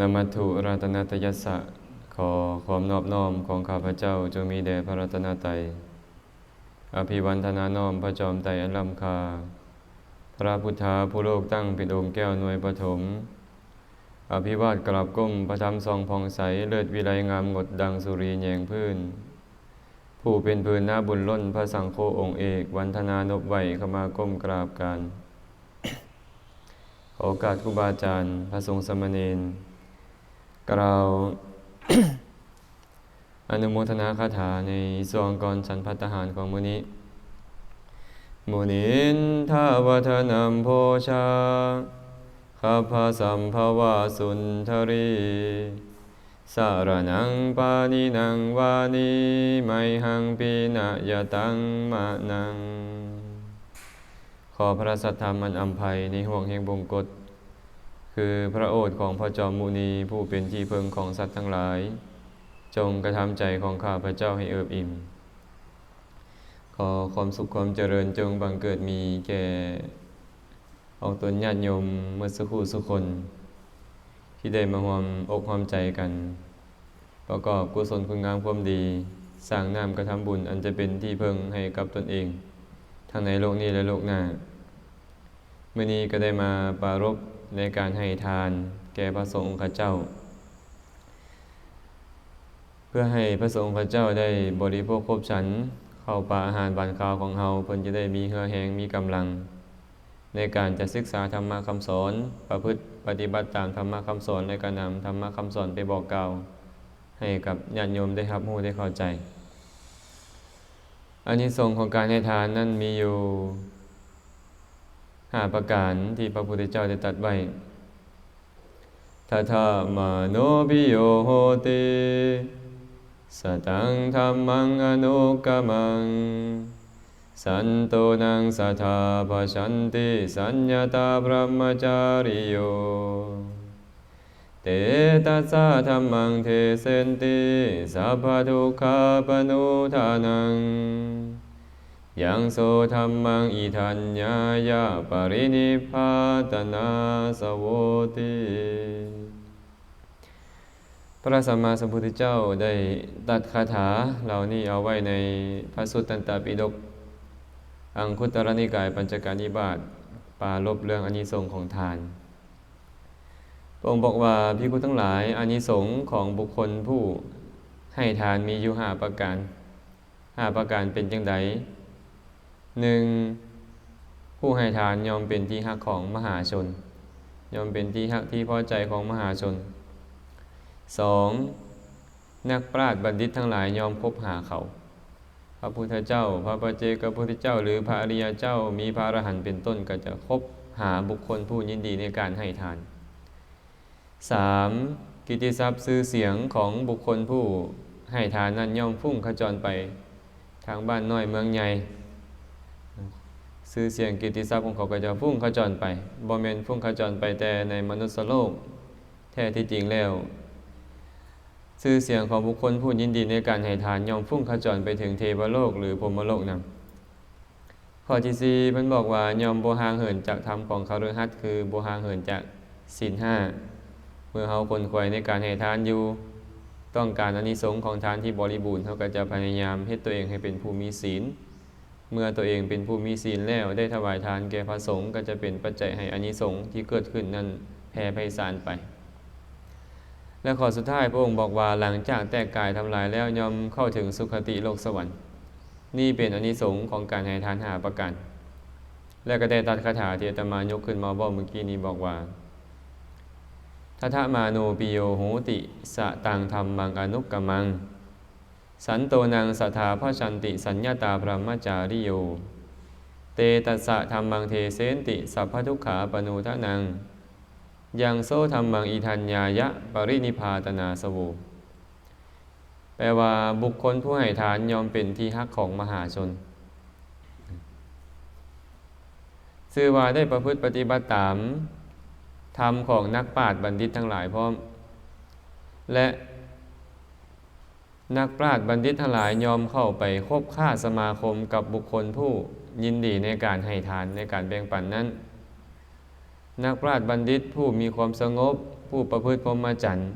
นามัตถุรัตนตยัสสะขอความนอบน้อมของข้าพเจ้าจงมีแด่พระรัตนตรัยอภิวันธนาน้อมพระจอมไตรอันลำคา พระพุทธาผู้โลกตั้งเป็นองค์แก้วหน่วยปฐม อภิวาทกราบก้มประทับทรงพองใสเลิศวิไลงามงดดังสุรีแยงพื้น ผู้เป็นพื้นหน้าบุญล้นพระสังโฆองค์เอกวันธนานบไหวขมาก้มกราบกันขอโอกาสครูบาอาจารย์ พระสงฆ์สามเณร กล่าวอนุโมทนาคาถาในสวงกรฉันพัตตาหารของมุนี้มุนินทาวทนัมโพชาข้าพาสัมภวาสุนทรี สารนังปานินังวานิไมหังปีนะยะตังมะนัง ขอพระสัทธรรมอันอำไพในห่วงแห่งบงกฎ คือพระโอษฐ์ของพระจอมมุนีผู้เป็นที่เพิงของสัตว์ทั้งหลาย จงกระทำใจของข้าพระเจ้าให้เอิบอิ่ม ขอความสุขความเจริญจงบังเกิดมีแก่ออกตนญาติโยมเมื่อสักครู่สุกคน ที่ได้มาหวมอกหวามใจกัน ประกอบกุศลคุณงามความดี สร้างน้ำกระทำบุญอันจะเป็นที่เพิงให้กับตนเอง ทั้งในโลกนี้และโลกหน้าเมื่อนี้ก็ได้มาปรารบ ในการให้ทานแก่พระสงฆ์ข้าเจ้า เพื่อให้พระสงฆ์ข้าเจ้าได้บริโภคครบฉันเข้าปลาอาหารบานข้าวของเฮาเพิ่นจะได้มีเหือแหงมีกำลัง ในการจะศึกษาธรรมะคำสอน ประพฤติปฏิบัติตามธรรมะคำสอนและการนำธรรมะคำสอนไปบอกกล่าว ให้กับญาติโยมได้รับรู้ได้เข้าใจอันนี้ส่งของการให้ทานนั้นมีอยู่ ห้าประการที่พระพุทธเจ้าได้ตรัสไว้ทัทธามาโนบิโยโหติสตังธรรมังอนุกรรมัง สันโตนังสัทธาปชันติสัญญาตาพระมจาริโย เตตัสสะธรรมังเทเสนติสัพพทุกขาปนุทานัง ยังโสธรรมังอิทัญญายาปรินิพพาตนาสโวติพระสัมมาสัมพุทธเจ้าได้ตัดคาถาเหล่านี้เอาไว้ในพระสุตตันตปิฎกอังคุตรนิกายปัญจการนิบาตปาลบเรื่องอานิสงส์ของทาน พระองค์บอกว่าพิคุทั้งหลายอานิสงส์ของบุคคลผู้ให้ทานมีอยู่ห้าประการห้าประการเป็นจังได หนึ่งผู้ให้ทานยอมเป็นที่ฮักของมหาชน ยอมเป็นที่ฮักที่พอใจของมหาชนสองนักปราชญ์บัณฑิตทั้งหลายยอมคบหาเขา พระพุทธเจ้า พระปเจกพระพุทธเจ้า หรือพระอริยเจ้ามีพระอรหันต์เป็นต้นก็จะคบหาบุคคลผู้ยินดีในการให้ทาน 3. กิตติทรัพย์ซื้อเสียงของบุคคลผู้ให้ทานนั้นย่อมฟุ้งขจรไป ทางบ้านน้อยเมืองใหญ่ ซื้อเสียงกิตติทรัพย์ของเขาก็จะฟุ้งขจรไปบอมเมนฟุ้งขจรไปแต่ในมนุษย์โลก แท้ที่จริงแล้ว ซื้อเสียงของบุคคลผู้ยินดีในการให้ทานย่อมฟุ้งขจรไปถึงเทวโลกหรือพรมโลกนำข้อที่สี่มันบอกว่ายอมโบหางเหินจากธรรมของคารหัสคือโบหางเหินจากศีลห้าเมื่อเขาคนควายในการให้ทานอยู่ ต้องการอานิสงส์ของทานที่บริบูรณ์เขาก็จะพยายามให้ตัวเองให้เป็นผู้มีศีล เมื่อตัวเองเป็นผู้มีศีลแล้วได้ถวายทานแก่พระสงฆ์ก็จะเป็นปัจจัยให้อานิสงส์ที่เกิดขึ้นนั้นแผ่ไพศาลไป และข้อสุดท้ายพระองค์บอกว่าหลังจากแตกกายทำลายแล้วยอมเข้าถึงสุคติโลกสวรรค์ นี่เป็นอานิสงส์ของการให้ทานหาประการและก็ได้ตัดคาถาที่อาตมายกขึ้นมาบอกเมื่อกี้นี้บอกว่าทัทมาโนปิโยโหติสะตังธรรมังอนุกกมัง สันโตนังสัทธาพระชันติสัญญาตาพระมจาริโย เตตัสสะธรรมังเทเสนติ สัพพทุกขาปนูทะนัง ยังโซธรรมังอิทัญญายะ ปรินิพาตนาสโวแปลว่าบุคคลผู้ให้ทานยอมเป็นที่ฮักของมหาชนซื่อว่าได้ประพฤติปฏิบัติตามธรรมของนักปราชญ์บัณฑิตทั้งหลายพร้อม และ นักปราชญ์บัณฑิตทั้งหลายยอมเข้าไปคบค้าสมาคมกับบุคคลผู้ยินดีในการให้ทานในการแบ่งปันนั้น นักปราชญ์บัณฑิตผู้มีความสงบ ผู้ประพฤติพรหมจรรย์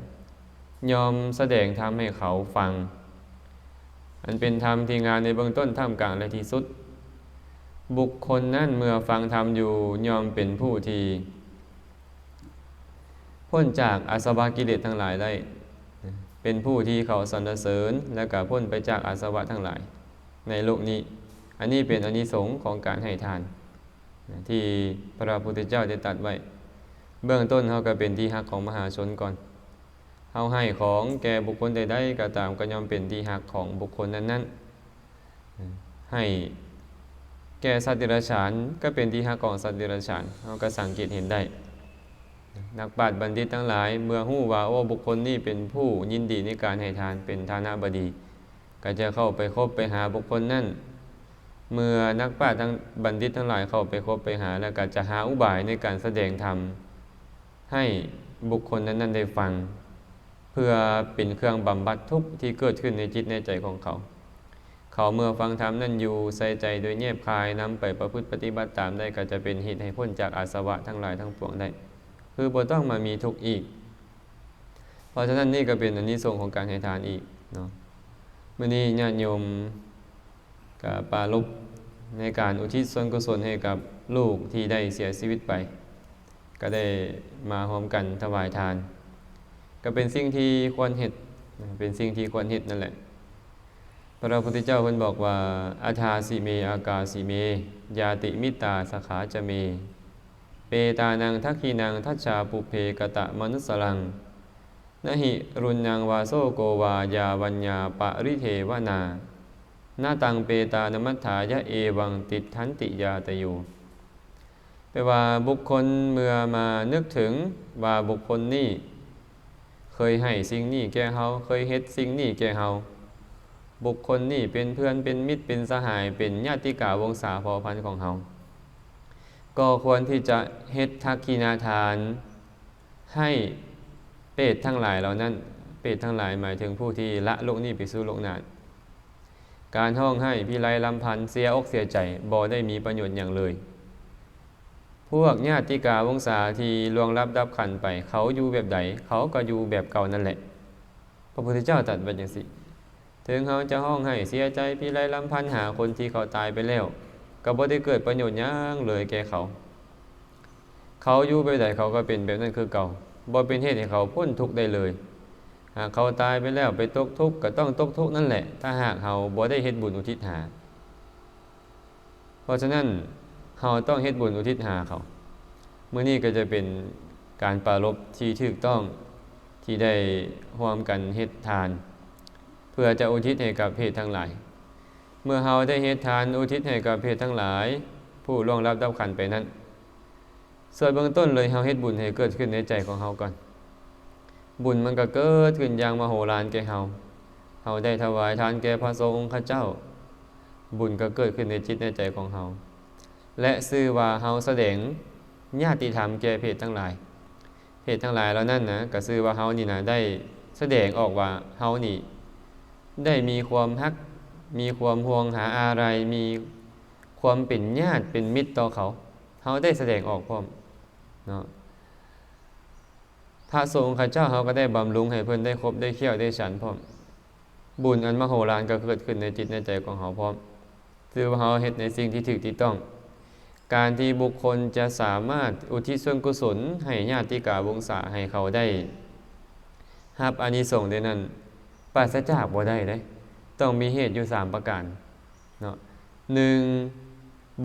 ยอมแสดงธรรมให้เขาฟัง อันเป็นธรรมที่งานในเบื้องต้นท่ามกลางและที่สุด บุคคลนั้นเมื่อฟังธรรมอยู่ยอมเป็นผู้ที่พ้นจากอาสวะกิเลสทั้งหลายได้ เป็นผู้ที่เขาสรรเสริญและก็พ้นไปจากอาสวะทั้งหลาย ในโลกนี้ อันนี้เป็นอานิสงส์ของการให้ทาน ที่พระพุทธเจ้าได้ตรัสไว้ เบื้องต้นเขาก็เป็นที่ฮักของมหาชนก่อนเขาให้ของแก่บุคคลใดๆก็ตามก็ย่อมเป็นที่ฮักของบุคคลนั้นๆ ให้แก่สัตว์เดรัจฉานก็เป็นที่ฮักของสัตว์เดรัจฉานเขาก็สังเกตเห็นได้ นักปราชญ์บัณฑิตทั้งหลาย เมื่อหู้ว่าโอ้บุคคลนี้เป็นผู้ยินดีในการให้ทานเป็นฐานะบดี ก็จะเข้าไปคบไปหาบุคคลนั้นเมื่อนักปราชญ์ทั้งบัณฑิตทั้งหลายเข้าไปคบไปหาแล้วก็จะหาอุบายในการแสดงธรรมให้บุคคลนั้นๆได้ฟัง เพื่อเป็นเครื่องบำบัดทุกข์ที่เกิดขึ้นในจิตในใจของเขา เขาเมื่อฟังธรรมนั้นอยู่ใส่ใจโดยเงียบคายนำไปประพฤติปฏิบัติตามได้ก็จะเป็นเหตุให้พ้นจากอาสวะทั้งหลายทั้งปวงได้ คือบ่ต้องมามีทุกข์อีก เพราะฉะนั้นนี่ก็เป็นอันนี้ส่งของการให้ทานอีกเนาะเมื่อนี้ญาติโยมกับปาลุในการอุทิศส่วนกุศลให้กับลูกที่ได้เสียชีวิตไป ก็ได้มาพร้อมกันถวายทาน ก็เป็นสิ่งที่ควรเห็ดเป็นสิ่งที่ควรเห็ดนั่นแหละ พระพุทธเจ้าเพิ่นบอกว่าอาทาสิเม อากาสิเม ยาติมิตาสขาจะเม เปตานังทักขีนังทัชชาปุเพกตะมนุสลังนหิรุณยังวาโซโกวายาวัญญาปะริเทวนาหน้าตังเปตานมัฏฐายะเอวังติดทันติยาตโยแปลว่าบุคคลเมื่อมานึกถึงว่าบุคคลนี้เคยให้สิ่งนี้แก่เฮาเคยเฮ็ดสิ่งนี้แก่เฮาบุคคลนี้เป็นเพื่อนเป็นมิตรเป็นสหายเป็นญาติกาวงศาพอพันของเฮา ก็ควรที่จะเฮ็ดทักกีนาทาน ให้เปรตทั้งหลายเหล่านั้น เปรตทั้งหลายหมายถึงผู้ที่ละโลกนี้ไปสู่โลกหน้าการห้องให้พี่ไรลำพันเสียอกเสียใจบ่ได้มีประโยชน์อย่างเลย พวกญาติกาวงศาที่ลวงรับดับขันไป เขาอยู่แบบใดเขาก็อยู่แบบเก่านั่นแหละ พระพุทธเจ้าตรัสไว้อย่างสิ ถึงเขาจะห้องให้เสียใจพี่ไรลำพันหาคนที่เขาตายไปแล้ว ก็บ่ได้เกิดประโยชน์ยังเลยแก่เขา เขาอยู่แบบใดเขาก็เป็นแบบนั้นคือเก่าบ่เป็นเหตุให้เขาพ้นทุกข์ได้เลยหากเขาตายไปแล้วไปตกทุกข์ก็ต้องตกทุกข์นั่นแหละ ถ้าหากเขาบ่ได้เฮ็ดบุญอุทิศหา เพราะฉะนั้นเขาต้องเฮ็ดบุญอุทิศหาเขาเมื่อนี้ก็จะเป็นการปรารบที่ถูกต้องที่ได้ร่วมกันเฮ็ดทาน เพื่อจะอุทิศให้กับเพศทั้งหลาย เมื่อเราได้เฮ็ดทานอุทิศให้กับเพศทั้งหลาย ผู้ล่วงรับดับขันไปนั้นส่วนเบื้องต้นเลยเราเฮ็ดบุญให้เกิดขึ้นในใจของเราก่อน บุญมันก็เกิดขึ้นอย่างมโหฬารแก่เฮาเฮาได้ถวายทานแก่พระสงฆ์องค์เจ้า บุญก็เกิดขึ้นในจิตในใจของเฮาและซื่อว่าเฮาแสดงญาติธรรมแก่เพศทั้งหลาย เพศทั้งหลายแล้วนั่นนะก็ซื่อว่าเฮานี่นะได้แสดงออกว่าเฮานี่ ได้มีความฮัก มีความห่วงหาอะไร มีความเป็นญาติเป็นมิตรต่อเขาเฮาได้แสดงออกพร้อมเนาะพระสงฆ์ข้าเจ้าเขาก็ได้บำรุงให้เพิ่นได้ครบได้เคี่ยวได้ฉันพร้อม บุญอันมโหฬารก็เกิดขึ้นในจิตในใจของเขาพร้อมคือว่าเขาเฮ็ดในสิ่งที่ถูกที่ต้อง การที่บุคคลจะสามารถอุทิศส่วนกุศล ให้ญาติกาวงศาให้เขาได้รับอานิสงส์ได้นั้นปราศจากบ่ได้เลย ต้องมีเหตุอยู่3ประการเนาะหนึ่ง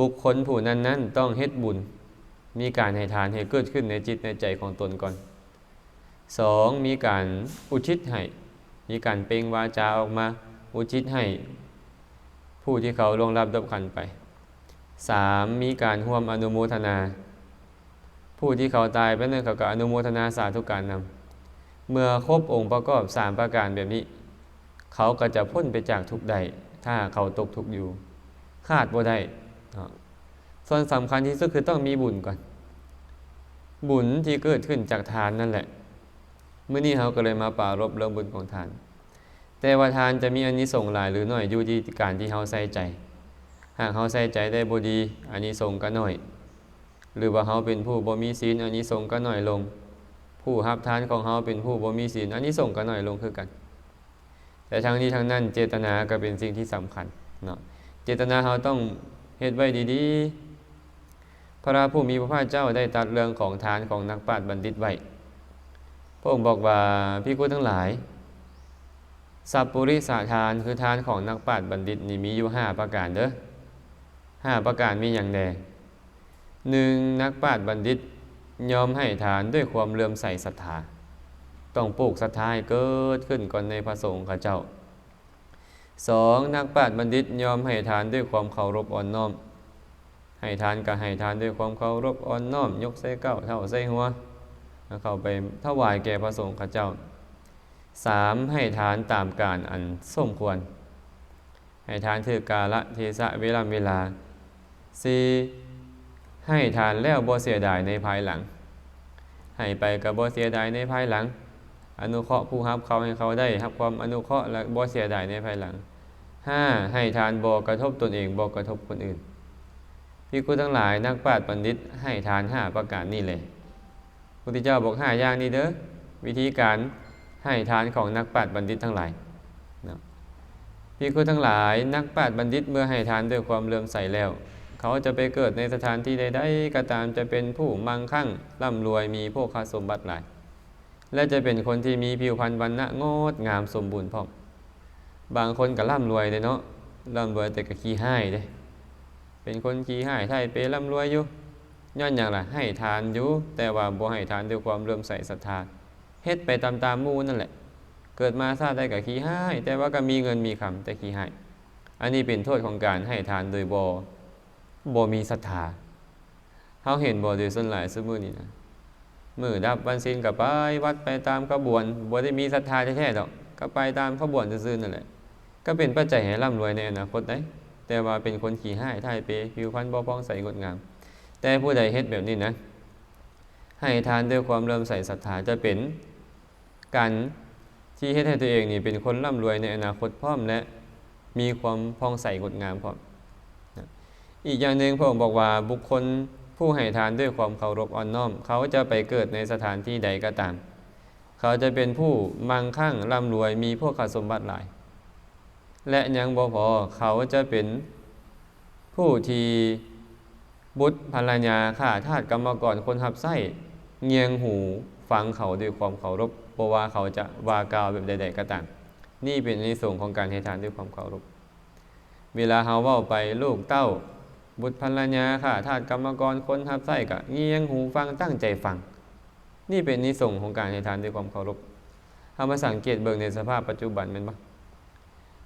บุคคลผู้นั้นนั้นต้องเฮ็ดบุญ มีการให้ทานให้เกิดขึ้นในจิตในใจของตนก่อนสองมีการอุทิศให้ มีการเปล่งวาจาออกมา อุทิศให้ ผู้ที่เขาลงรับดับขันไปสามมีการร่วมอนุโมทนา ผู้ที่เขาตายไปนั่นเขาก็อนุโมทนาสาธุการนำเมื่อครบองค์ประกอบสามประการแบบนี้ เขาก็จะพ้นไปจากทุกใดถ้าเขาตกทุกข์อยู่คาดบ่ได้ส่วนสำคัญที่สุดคือต้องมีบุญก่อน บุญที่เกิดขึ้นจากทานนั่นแหละเมื่อนี้เขาก็เลยมาปรารบเรื่องบุญของทาน แต่ว่าทานจะมีอันนี้ส่งหลายหรือน้อยอยู่ที่การที่เขาใส่ใจ หากเขาใส่ใจได้บดีอันนี้ส่งก็น้อย หรือว่าเขาเป็นผู้บ่มีศีลอันนี้ส่งก็น้อยลง ผู้รับทานของเฮาเป็นผู้บ่มีศีลอันนี้ส่งก็น้อยลงคือกัน แต่ทั้งนี้ทั้งนั้นเจตนาก็เป็นสิ่งที่สำคัญเนาะเจตนาเฮาต้องเฮ็ดไว้ดีๆ พระผู้มีพระภาคเจ้าได้ตรัดเรื่องของทานของนักปราชญ์บัณฑิตไว้พระองค์บอกว่าพี่กูทั้งหลาย สัพปุริสาทานคือทานของนักปราชญ์บัณฑิตนี่มีอยู่ห้าประการเด้อห้าประการมีอย่างใดหนึ่งนักปราชญ์บัณฑิตยอมให้ทานด้วยความเลื่อมใสศรัทธา ต้องปลูกศรัทธาเกิดขึ้นก่อนในพระสงฆ์ข้าเจ้าสองนักปราชญ์บัณฑิตยอมให้ทานด้วยความเคารพอ่อนน้อม ให้ทานก็ให้ทานด้วยความเคารพอ่อนน้อม ยกใส่เก้าเท่าใส่หัวแล้วเข้าไปถวายแก่พระสงฆ์ข้าเจ้าสามให้ทานตามการอันสมควร ให้ทานถือกาละเทศะเวลาเวลาสี่ให้ทานแล้วบ่เสียดายในภายหลัง ให้ไปกับบ่เสียดายในภายหลัง อนุเคราะห์ผู้รับเขาให้เขาได้รับความอนุเคราะห์และบ่เสียดายในภายหลังห้าให้ทานบ่กระทบตนเองบ่กระทบคนอื่นพี่กูทั้งหลายนักปราชญ์บัณฑิต ให้ทานห้าประการนี่เลยพุทธเจ้าบอกห้าอย่างนี้เด้อวิธีการให้ทานของนักปราชญ์บัณฑิตทั้งหลายนะพี่กูทั้งหลายนักปราชญ์บัณฑิตเมื่อให้ทานด้วยความเลื่อมใสแล้ว เขาจะไปเกิดในสถานที่ใดๆก็ตามจะเป็นผู้มั่งคั่งร่ำรวยมีพวกคาสมบัติหลาย และจะเป็นคนที่มีผิวพรรณวรรณะงดงามสมบูรณ์พร้อมบางคนก็ร่ำรวยเลยเนาะร่ำรวยแต่ก็ขี้ให้เด้เป็นคนขี้ให้ไทยเปร่ำรวยอยู่ย้อนอย่างไรให้ทานอยู่แต่ว่าบ่ให้ทานด้วยความเลื่มใส่ศรัทธาเฮ็ดไปตามตามมูนั่นแหละ เกิดมาซาได้กับขี้ให้แต่ว่าก็มีเงินมีคำแต่ขี้ให้อันนี้เป็นโทษของการให้ทานโดยบ่บ่มีศรัทธาเฮาเห็นบ่โดยส่วนหลายซุมื้อนี้นะ มือดับวันศีลก็ไปวัดไปตามขบวนบ่ได้มีศรัทธาแท้ๆดอกก็ไปตามขบวนซื่อๆนั่นแหละ ก็เป็นปัจจัยให้ร่ำรวยในอนาคตได้แต่ว่าเป็นคนขี้ให้ยทายเปผิวพรรณบ่พองใสงดงาม แต่ผู้ใดเฮ็ดแบบนี้นะ ให้ทานด้วยความเริ่มใส่ศรัทธาจะเป็นการที่เฮ็ดให้ตัวเองนี่เป็นคนร่ำรวยในอนาคตพร้อมและมีความพองใสงดงามพร้อมอีกอย่างหนึ่งพระองค์บอกว่าบุคคล ผู้ให้ทานด้วยความเคารพอ่อนน้อม เขาจะไปเกิดในสถานที่ใดก็ตาม เขาจะเป็นผู้มั่งคั่งร่ำรวยมีพวกขาสมบัติหลาย และยังบ่พอเขาจะเป็นผู้ที่บุตรภรรยาข้าทาสกรรมกรคนหับไส้เงียงหูฟังเขาด้วยความเคารพเพราะว่าเขาจะวากาวแบบใด ๆ ก็ตาม นี่เป็นในส่วนของการให้ทานด้วยความเคารพ เวลาเฮาเว้าไปลูกเต้า บุตรภรรยาข้าทาสกรรมกรคนหับไส้ก็เงียงหูฟังตั้งใจฟัง นี่เป็นนิสงของการให้ทานด้วยความเคารพเฮามาสังเกตเบิ่งในสภาพปัจจุบันม่นบ่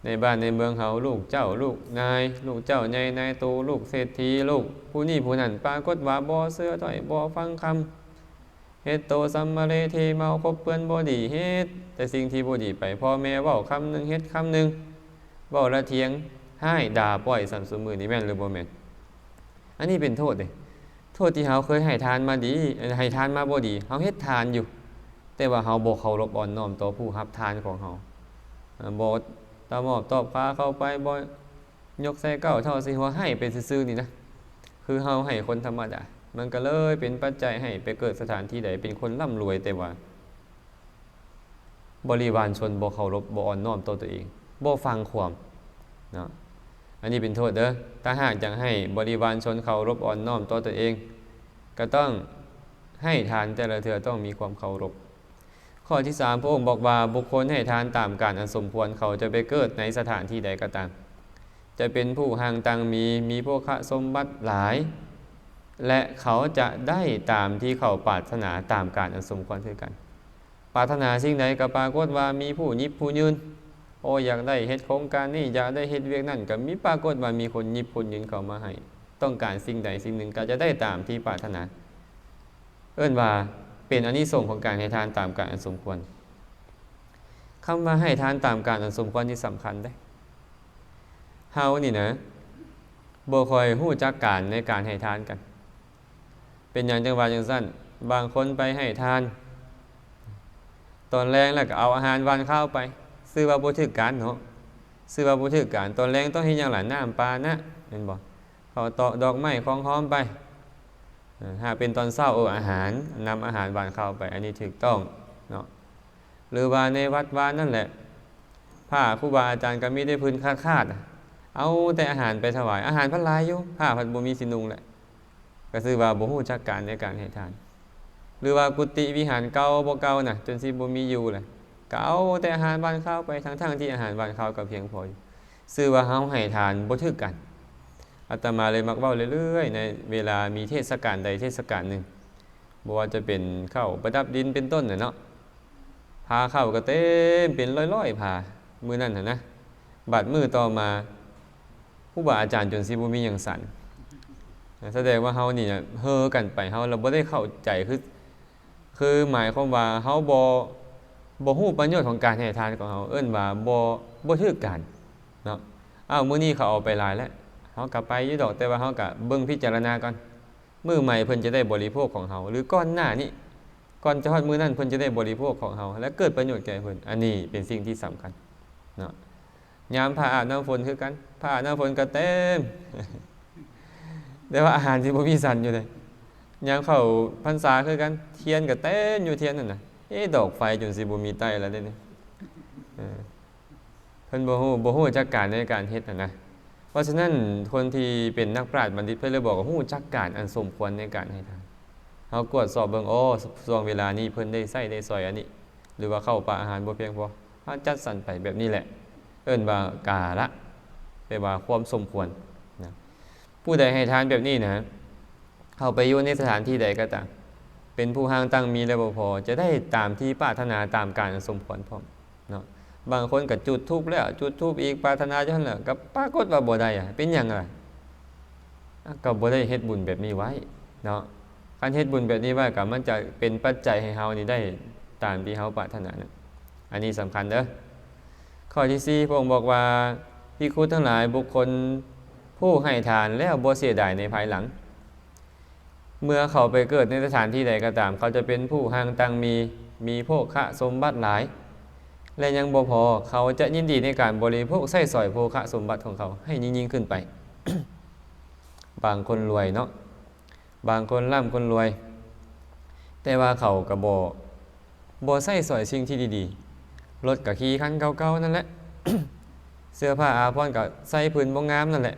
ในบ้านในเมืองเฮาลูกเจ้าลูกนาย ลูกเจ้าใหญ่นายโตลูกเศรษฐีลูก ผู้นี้ผู้นั้นปรากฏว่าบ่เสื้อถอยบ่ฟังคำเฮ็ดโตสัมมาเลเทเมาคบเปื้อนบ่ดีเฮ็ดแต่สิ่งที่บ่ดีไปพ่อแม่เว้าคำหนึงเฮ็ดคำหนึงเว้าละเถียงให้ด่าปล่อยสันสมือนี่แม่นหรือบ่แม่น อันนี้เป็นโทษเด้โทษที่เฮาเคยให้ทานมาดีให้ทานมาบ่ดีเฮาเฮ็ดทานอยู่ แต่ว่าเฮาบ่เคารพอ่อนน้อมต่อผู้รับทานของเฮาอ่าบ่ตามอบตอบฟ้าเข้าไปบ่ยกใส่เก้าเท่าสิหัวให้ไปซื่อๆนี่นะคือเฮาให้คนธรรมดามันก็เลยเป็นปัจจัยให้ไปเกิดสถานที่ใดเป็นคนร่ำรวยแต่ว่า บริวารชนบ่เคารพบ่อ่อนน้อมต่อตัวเองบ่ฟังความเนาะ อันนี้เป็นโทษเด้อถ้าหากอยากให้บริวารชนเคารพอ่อนน้อมต่อตัวเอง ก็ต้องให้ทานแต่ละเทือต้องมีความเคารพข้อที่สามพระองค์บอกว่าบุคคลให้ทานตามการอันสมควรเขาจะไปเกิดในสถานที่ใดก็ตาม จะเป็นผู้ห่างตังมีมีพวกสมบัติหลาย และเขาจะได้ตามที่เขาปรารถนาตามการอันสมควรคือกัน ปรารถนาสิ่งใดก็ปรากฏว่ามีผู้ยิบผู้ยืน โอ้อยากได้เฮ็ดโครงการนี่อยากได้เฮ็ดเวียกนั่นก็มีปรากฏว่ามีคนยิบคนยืนเข้ามาให้ ต้องการสิ่งใดสิ่งหนึ่งก็จะได้ตามที่ปรารถนา เอิ้นว่าเป็นอานิสงส์ของการให้ทานตามการอันสมควรคำว่าให้ทานตามการอันสมควรนี่สำคัญได้เฮานี่นะบ่คอยฮู้จักการในการให้ทานกัน เป็นอย่างจังหวะจังสั้นบางคนไปให้ทาน ตอนแรงแล้วก็เอาอาหารวานข้าวไป ซื้อว่าบ่ถึกการเนาะซื้อว่าบ่ถึกการตอนแรงต้องเฮ็ดหยังล่ะน้ำปลานะเห็นบ่เขาตอกดอกไม้ของหอมไปอ่าถ้าเป็นตอนเช้าเอออาหารนำอาหารหวานเข้าไป อันนี้ถูกต้องเนาะหรือว่าในวัดวานนั่นแหละผ้าครูบาอาจารย์ก็มีได้พื้นคาดคาดเอาแต่อาหารไปถวาย อาหารพันลายอยู่ผ้าพันบ่มีสินุงแหละก็คือว่าบ่ฮู้จักการในการให้ทาน หรือว่ากุฏิวิหารเก่าบ่เก่าน่ะ จนสิบ่มีอยู่แหละ เอาแต่อาหารบ้านข้าวไปทั้งๆที่อาหารบ้านข้าวก็เพียงพอซื่อว่าเฮาให้ทานบ่ถึกกันอาตมาเลยมักเว้าเรื่อยๆ ในเวลามีเทศกาลใดเทศกาลหนึ่งบ่ว่าจะเป็นข้าวประดับดินเป็นต้นน่ะเนาะพาเข้าวก็เต็มเป็นร้อยๆพามือนั้นนะนะบัดมือต่อมา ผู้บาอาจารย์จนสิบ่มียังสันแสดงว่าเฮานี่เฮอกันไปเฮาเราบ่ได้เข้าใจคือ คือหมายความว่าเฮาบ่ บ่ฮู้ประโยชน์ของการให้ทานของเฮาเอิ้นว่าบ่บ่ถูกกันเนาะอ้าวมื้อนี้เขาเอาไปหลายแล้วเฮาก็ไปอยู่ดอกแต่ว่าเฮาก็เบิ่งพิจารณาก่อนมื้อใหม่เพิ่นจะได้บริโภคของเฮาหรือก่อนหน้านี้ก่อนจะฮอดมื้อนั้นเพิ่นจะได้บริโภคของเฮาและเกิดประโยชน์แก่เพิ่นอันนี้เป็นสิ่งที่สำคัญเนาะยามผ้าอาบน้ำฝนคือกันผ้าอาบน้ำฝนก็เต็มแต่ว่าอาหารที่บ่มีสันอยู่เลยยามเข้าพรรษาคือกันเทียนก็เต้นอยู่เทียนนั่นน่ะ เอ๊ดอกไฟจนสิบ่มีไต้แล้วเด้นี่เออเพิ่นบ่ฮู้บ่ฮู้จักการในการเฮ็ดนะนะเพราะฉะนั้นคนที่เป็นนักปราชญ์บัณฑิตเพิ่นเลยบอกว่าฮู้จักการอันสมควรในการให้ทานเฮากวดสอบเบิ่งโอ้ช่วงเวลานี้เพิ่นได้ใช้ได้ซอยอันนี้ หรือว่าเข้าปลาอาหารบ่เพียงพอเฮาจัดสรรไปแบบนี้แหละ เอิ้นว่ากาละแปลว่าความสมควรนะผู้ใดให้ทานแบบนี้นะเข้าไปอยู่ในสถานที่ใดก็ตาม เป็นผู้ห้างตั้งมีและบ่พอ จะได้ตามที่ปรารถนาตามการสมควรพร้อมเนาะบางคนก็จุดทูบแล้ว จุดทูบอีกปรารถนาจังนั้นแหละก็ปรากฏว่าบ่ได้อะเป็นหยังล่ะอะก็บ่ได้เฮ็ดบุญแบบนี้ไว้เนาะการเฮ็ดบุญแบบนี้ไว้ก็มันจะเป็นปัจจัยให้เฮานี่ได้ตามที่เฮาปรารถนานะอันนี้สำคัญเด้อข้อที่สี่พระองค์บอกว่าภิกขุทั้งหลายบุคคลผู้ให้ทานแล้วบ่เสียดายในภายหลัง เมื่อเขาไปเกิดในสถานที่ใดก็ตาม เขาจะเป็นผู้ห่างตังมีมีโภคะสมบัติหลาย และยังบ่พอเขาจะยินดีในการบริโภคใส่สอยโภคะสมบัติของเขาให้ยิ่งยิ่งขึ้นไป บางคนรวยเนาะบางคนร่ำคนรวย แต่ว่าเขากระบบ่ใส่สอยสิ่งที่ดีๆรถกับขี่คันเก่าๆนั่นแหละ เสื้อผ้าอาภรกับใส่ผืนบ่งามนั่นแหละ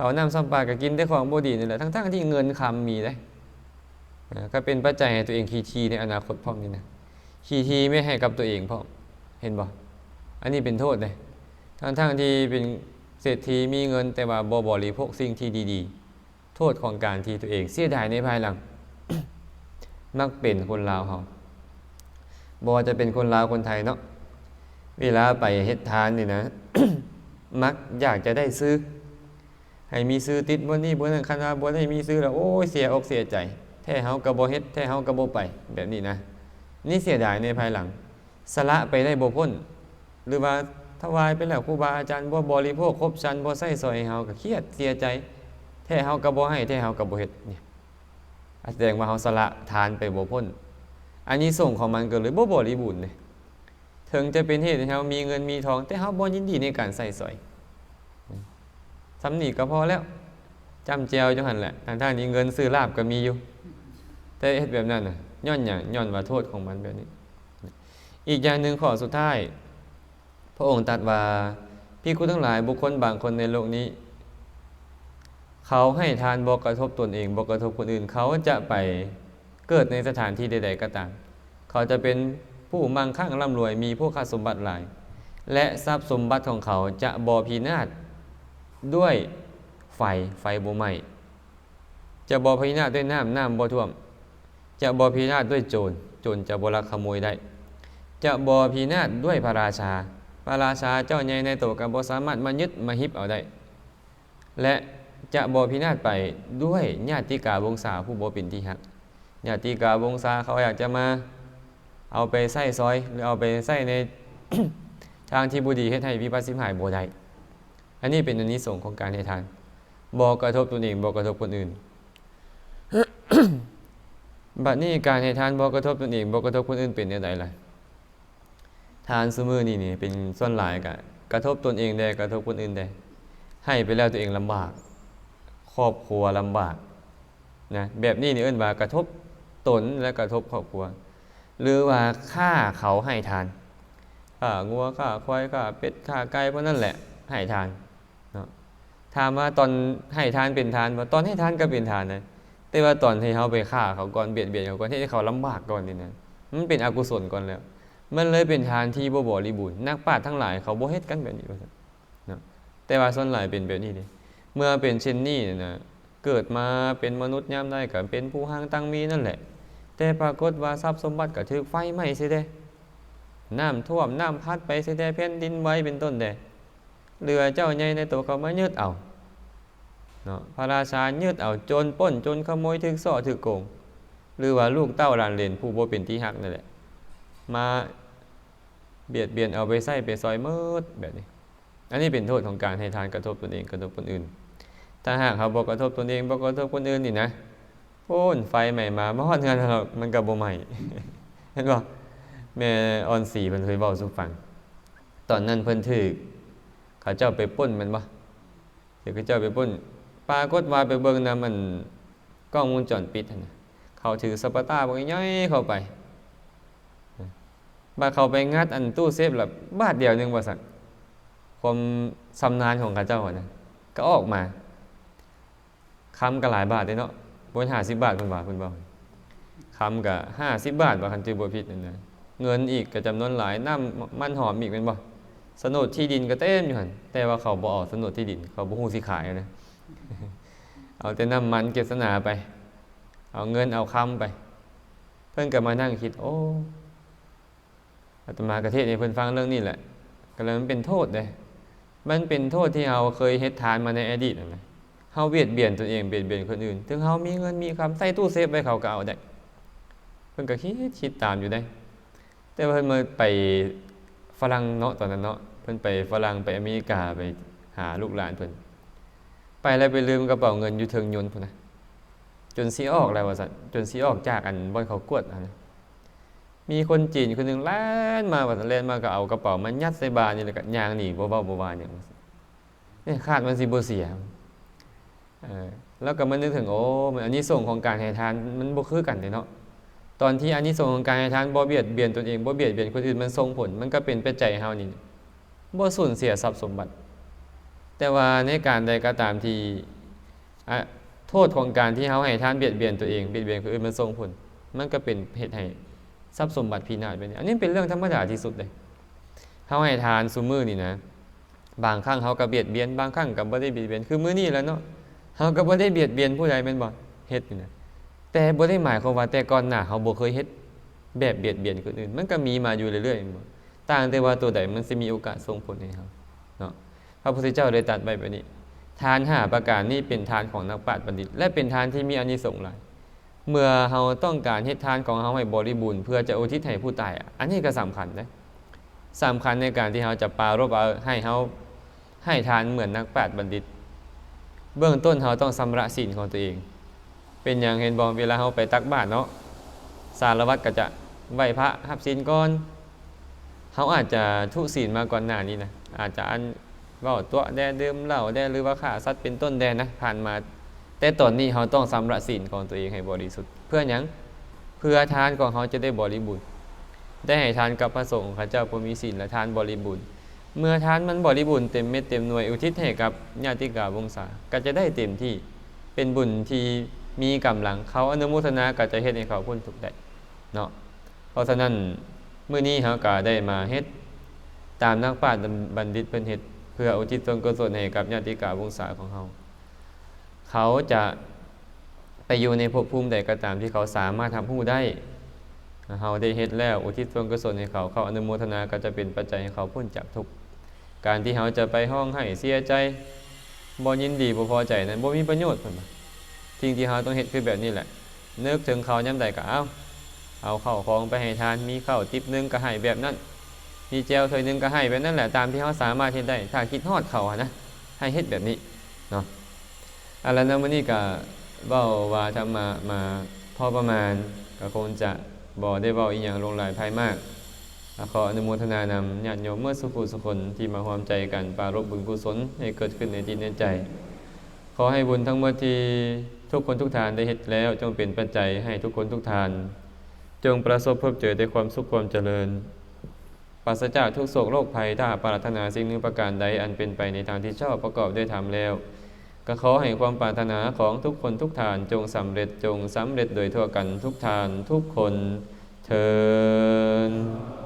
เขานำสัมปากับกินได้ของบดีนี่แหละทั้งๆที่เงินคำมีได้ก็เป็นปัจจัยให้ตัวเองขี้ทีในอนาคตพร้อมนี่นะขี้ทีไม่ให้กับตัวเองพร้อมเห็นบ่อันนี้เป็นโทษเลยทั้งๆที่เป็นเศรษฐีมีเงินแต่ว่าบ่บริโภคสิ่งที่ดีๆ โทษของการที่ตัวเองเสียดายในภายหลัง มักเป็นคนลาวเขาบ่จะเป็นคนลาวคนไทยเนาะเวลาไปเฮ็ดทานนี่นะ มักอยากจะได้ซื้อ ให้มีซื้อติดบนนี้บนนั้นคณะบนให้มีซื้อแล้วโอ้ยเสียอกเสียใจ แท้เฮากระโบเฮ็ดแท้เฮากระโบไป แบบนี้นะ นี่เสียดายในภายหลัง สละไปได้บพ้น หรือว่าถวายไปแล้วครูบาอาจารย์บ่บริโภคครบชั้นบ่ใส่ซอยเฮาก็เครียดเสียใจ แท้เฮากระโบให้แท้เฮากระโบเฮ็ดเนี่ยแสดงว่าเฮาสละทานไปบพ้น อันนี้ส่งของมันก็เลยบ่บริบูรณ์เลยถึงจะเป็นเหตุให้เฮามีเงินมีทอง แต่เฮาบ่ยินดีในการใส่ซอย สำนีก็พอแล้วจำเจียวจังหันแหละทางท่างนี้เงินซื้อลาบก็มีอยู่ แต่เฮ็ดแบบนั้นน่ะย้อนอย่างย้อนว่าโทษของมันแบบนี้ อีกอย่างหนึ่งข้อสุดท้าย พระองค์ตรัสว่าพี่คุณทั้งหลายบุคคลบางคนในโลกนี้ เขาให้ทานบอกกระทบตนเองบอกกระทบคนอื่น เขาจะไปเกิดในสถานที่ใด ๆ ก็ตาม เขาจะเป็นผู้มั่งคั่งร่ำรวยมีผู้ค่าสมบัติหลาย และทรัพย์สมบัติของเขาจะบอพีนาศ ด้วยไฟไฟบ่ไหม้จะบ่พินาศด้วยน้ำน้ำบ่ท่วม จะบ่พินาศด้วยโจรโจรจะบ่ลักขโมยได้ จะบ่พินาศด้วยพระราชา พระราชาเจ้าใหญ่ในโตก็บ่สามารถมายึดมาฮิบเอาได้ และจะบ่พินาศไปด้วยญาติกาวงศาผู้บ่เป็นที่ฮักญาติกาวงศาเขาอยากจะมาเอาไปใส่ซอย หรือเอาไปใส่ในทางที่บุดีเฮ็ดให้วิปัสสิหายบ่ได้ อันนี้เป็นอันนี้ส่งส์ของการให้ทานบอกกระทบตนเองบอกกระทบคนอื่น บัดนี้การให้ทานบอกกระทบตนเองบอกกระทบคนอื่นเป็นอย่างไรล่ะ ทานซุมือนี่นี่เป็นส่วนหลายกะกระทบตนเองได้กระทบคนอื่นได้ ให้ไปแล้วตัวเองลำบาก ครอบครัวลำบากนะแบบนี้นี่เอิ้นว่ากระทบตนและกระทบครอบครัว หรือว่าฆ่าเขาให้ทานฆ่างัวฆ่าควายฆ่าเป็ดฆ่าไก่พวกนั่นแหละให้ทาน ถามว่าตอนให้ทานเป็นทานว่าตอนให้ทานก็เป็นทานนะแต่ว่าตอนที่เขาไปฆ่าเขาก่อนเบียดเบียนเขาก่อนที่เขาลำบากก่อนนี่นะมันเป็นอกุศลก่อนแล้ว มันเลยเป็นทานที่บ่บริบูรณ์นักปราชญ์ทั้งหลายเขาบ่เฮ็ดกันแบบนี้นะแต่ว่าส่วนหลายเป็นแบบนี้เดิเมื่อเป็นเช่นนี้นี่นะเกิดมาเป็นมนุษย์ยามใดก็เป็นผู้ห่างตั้งมีนั่นแหละ แต่ปรากฏว่าทรัพย์สมบัติก็ถูกไฟไหม้เสิเด้น้ำท่วมน้ำพัดไปเสิเด้แผ่นดินไหวเป็นต้นเด้ เรือเจ้าใหญ่ในตัวเขามายึดเอาเนาะพระราชายึดเอาจรปล้นจรขโมยถึกซ่อถึกโกง หรือว่าลูกเต้าหลานเลนผู้บ่เป็นที่ฮักนั่นแหละ มาเบียดเบียนเอาไปใส่ไปซอยมืดแบบนี้ อันนี้เป็นโทษของการให้ทานกระทบตนเองกระทบคนอื่น ถ้าหากเขาบอกกระทบตนเองบอกกระทบคนอื่นนี่นะโอ้นไฟใหม่มามาฮอดงานเรามันกับบ่ใหม่เห็นบ่แม่ออนสีเพิ่นเคยเว้าสู่ฟัง ตอนนั้นเพิ่นถือ เขาเจ้าไปป้นมันบ่เดี๋ยวเขาเจ้าไปป้นปรากฏว่าไปเบิ่งนำมันกล้องวงจรปิดนะเขาถือสปาต้าบ่ย่อยเข้าไปบาเขาไปงัดอันตู้เซฟแบบบาทเดียวนึงว่สักความสำนานของข้าเจ้านะก็ออกมาคำก็หลายบาทเลยเนาะบนหาสิบบาทคุณว่าคุณบอกคำก็ห้าสิบบาทว่คันจือบัวผิดนั่นนะเงินอีกก็จำนวนหลายน้ำมันหอมอีกเป็นบ่ สนดที่ดินก็เต็มอยู่หันแต่ว่าเขาบออกสนดที่ดิน เขาบ่ฮู้สิขายนะเอาแต่น้ำมันเกษนาไป เอาเงินเอาคำไป เพิ่นก็มานั่งคิด โอ้อาตมากระเทศให้เพิ่นฟังเรื่องนี้แหละก็เลยมันเป็นโทษเลยมันเป็นโทษที่เราเคยเฮ็ดทานมาในอดีตนั่นะเฮาเบียดเบียนตัวเองเบียดเบียนคนอื่น ถึงเฮามีเงินมีคำใส่ตู้เซฟไว้เขาก็เอาได้ เพิ่นก็คิดคิดตามอยู่ได้ แต่ว่าเพิ่นมาไปฝรั่งเนาะตอนนั้นเนาะ พิ่นไปฝรั่งไปอเมริกาไปหาลูกหลานเพิ่นไปแล้วไปลืมกระเป๋าเงินอยู่เทิงยนต์พุ่นนะจนสิออกแล้วว่าซั่นจนสิออกจากอันบ่อนเขากวดอันนั้นมีคนจีนคนหนึ่งแล่นมาว่าแล่นมาก็เอากระเป๋ามันยัดใส่บานนี่แล้วก็ยางหนีบ่เบาบ่บานอย่างนี่คาดมันสิบ่เสียเออแล้วก็มันนึกถึงโอ้มันอันนี้ส่งของการให้ทานมันบ่คือกันเด้เนาะตอนที่อันนี้ส่งของการให้ทานบ่เบียดเบียนตนเองบ่เบียดเบียนคนอื่นมันส่งผล มันก็เป็นปัจจัยเฮานี่ บ่สูญเสียทรัพย์สมบัติ แต่ว่าในการใดก็ตามที่โทษของการที่เฮาให้ทานเบียดเบียนตัวเองเบียดเบียนคนอื่นมันส่งผล มันก็เป็นเหตุให้ทรัพย์สมบัติพินาศไปเนี่ยอันนี้เป็นเรื่องธรรมดาที่สุดเลยเขาให้ทานซุมือนี่นะ บางครั้งเขาก็เบียดเบียน บางครั้งก็บ่ได้เบียดเบียนคือมื้อนี้แล้วเนาะเขาก็บ่ได้เบียดเบียนผู้ใดแม่นบ่เฮ็ดนี่นะแต่บ่ได้หมายความว่าแต่ก่อนหน้าเขาบ่เคยเฮ็ดแบบเบียดเบียนคนอื่น มันก็มีมาอยู่เรื่อยๆ ต่างแต่ว่าตัวใดมันสิมีโอกาสส่งผลให้เขาเนาะพระพุทธเจ้าได้ตรัสไว้แบบนี้ ทานห้าประการนี้เป็นทานของนักปราชญ์บัณฑิต และเป็นทานที่มีอานิสงส์หลายเมื่อเราต้องการเฮ็ดทานของเราให้บริบูรณ์เพื่อจะอุทิศให้ผู้ตายอะอันนี้ก็สำคัญนะสำคัญในการที่เราจะปรารบเอาให้เขาให้ทานเหมือนนักปราชญ์บัณฑิต เบื้องต้นเราต้องสำระศีลของตัวเอง เป็นอย่างเห็นบอกเวลาเราไปตักบาตรเนาะสารวัตรก็จะไหวพระหับศีลก่อน เขาอาจจะทุศีลมาก่อนหน้านี้นะอาจจะอันว่าตัวแดดื่มเหล้าแดหรือว่าฆ่าสัตว์เป็นต้นแดนะผ่านมา แต่ตอนนี้เขาต้องสำระศีลของตัวเองให้บริสุทธิ์เพื่อหยังเพื่อทานของเขาจะได้บริบูรณ์ได้ให้ทานกับพระสงฆ์ข้าเจ้าผู้มีศีลและทานบริบูรณ์เมื่อทานมันบริบูรณ์เต็มเม็ดเต็มหน่วยอุทิศให้กับญาติกาวงศาก็จะได้เต็มที่เป็นบุญที่มีกำลังเขาอนุโมทนาก็จะเฮ็ดให้เขาพ้นทุกข์ได้เนาะเพราะฉะนั้น มื่อนี้เขาก็ได้มาเฮ็ด ตามนักปราชญ์บัณฑิตเพิ่นเฮ็ด เพื่ออุทิศส่วนกุศลให้กับญาติกาวงศาของเขาเขาจะไปอยู่ในภพภูมิใดก็ตามที่เขาสามารถทำผู้ได้เขาได้เฮ็ดแล้ว อุทิศส่วนกุศลให้เขาเขาอนุโมทนาก็จะเป็นปัจจัยให้เขาพ้นจากทุกข์การที่เขาจะไปห้องให้เสียใจบ่ยินดีบ่พอใจนั้นบ่มีประโยชน์เพิ่นสิ่งที่เขาต้องเฮ็ดคือแบบนี้แหละนึกถึงเขาย่ำใดก็เอา เอาเข้าวของไปให้ทานมีข้าวติบนึงก็ให้แบบนั้น มีแจวถ้วยหนึงก็ให้แบบนั้นแหละตามที่เขาสามารถเฮ็ดได้ ถ้าคิดฮอดเขาอะนะให้เฮ็ดแบบนี้เนาะอะแล้วนะมื้อนี้ก็เว้าว่าธรรมะมาพอประมาณก็คงจะบ่ได้เว้าอีหยังลงหลายภายมากขออนุโมทนานำญาติโยมเมื่อสุขุสุคนที่มาร่วมใจกันปรารบบุญกุศลให้เกิดขึ้นในจิตในใจ ขอให้บุญทั้งหมดที่ทุกคนทุกทานได้เฮ็ดแล้ว จงเป็นปัจจัยให้ทุกคนทุกทาน จงประสบพบเจอแต่ความสุขความเจริญปราศจากทุกโศกโรคภัยถ้าปรารถนาสิ่งหนึ่งประการใดอันเป็นไปในทางที่ชอบประกอบด้วยธรรมแล้ว ก็ขอให้ความปรารถนาของทุกคนทุกทานจงสำเร็จจงสำเร็จโดยทั่วกันทุกทานทุกคนเทอ